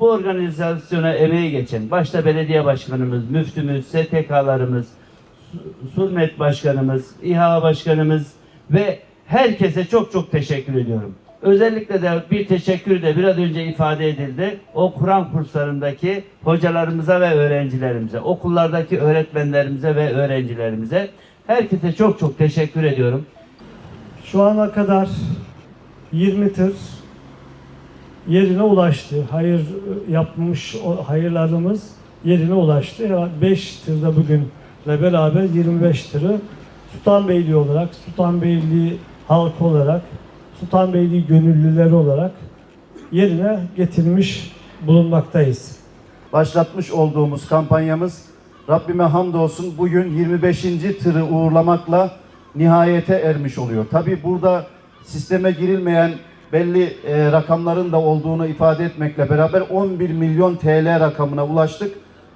Bu organizasyona emeği geçen başta belediye başkanımız, müftümüz, STK'larımız, Surmet Başkanımız, İHA Başkanımız ve herkese çok çok teşekkür ediyorum. Özellikle de bir teşekkür de biraz önce ifade edildi. O Kur'an kurslarındaki hocalarımıza ve öğrencilerimize, okullardaki öğretmenlerimize ve öğrencilerimize herkese çok çok teşekkür ediyorum. Şu ana kadar 20 tır yerine ulaştı. Hayır yapmış o hayırlarımız yerine ulaştı. 5 tırda bugünle beraber 25 tırı Sultanbeyli olarak, Sultanbeyli halkı olarak, Sultanbeyli gönüllüleri olarak yerine getirmiş bulunmaktayız. başlatmış olduğumuz kampanyamız Rabbime hamdolsun bugün 25. tırı uğurlamakla nihayete ermiş oluyor. Tabi burada sisteme girilmeyen belli e, rakamların da olduğunu ifade etmekle beraber 11 milyon TL rakamına ulaştık.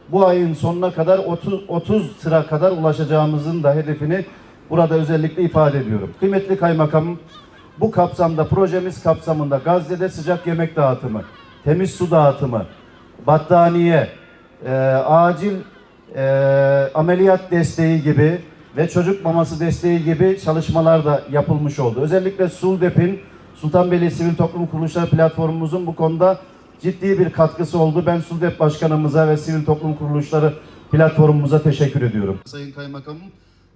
Bu ayın sonuna kadar 30, 30 tıra kadar ulaşacağımızın da hedefini burada özellikle ifade ediyorum. Kıymetli kaymakamım bu kapsamda projemiz kapsamında Gazze'de sıcak yemek dağıtımı, temiz su dağıtımı, battaniye, e, acil e, ameliyat desteği gibi ve çocuk maması desteği gibi çalışmalar da yapılmış oldu. Özellikle SULDEP'in Sultanbeyli Sivil Toplum Kuruluşları platformumuzun bu konuda ciddi bir katkısı oldu. Ben SULDEP Başkanımıza ve Sivil Toplum Kuruluşları platformumuza teşekkür ediyorum. Sayın Kaymakamım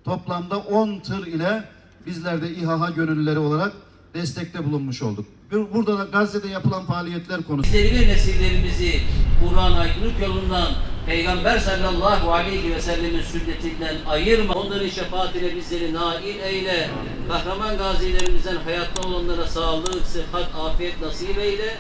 toplamda 10 tır ile bizler de İHA gönüllüleri olarak destekte bulunmuş olduk. Burada da Gazze'de yapılan faaliyetler konusu. Bizleri ve nesillerimizi Kur'an aydınlık yolundan Peygamber sallallahu aleyhi ve sellemin sünnetinden ayırma. Onların şefaatine bizleri nail eyle. Kahraman gazilerimizden hayatta olanlara sağlık, sıhhat, afiyet nasip eyle.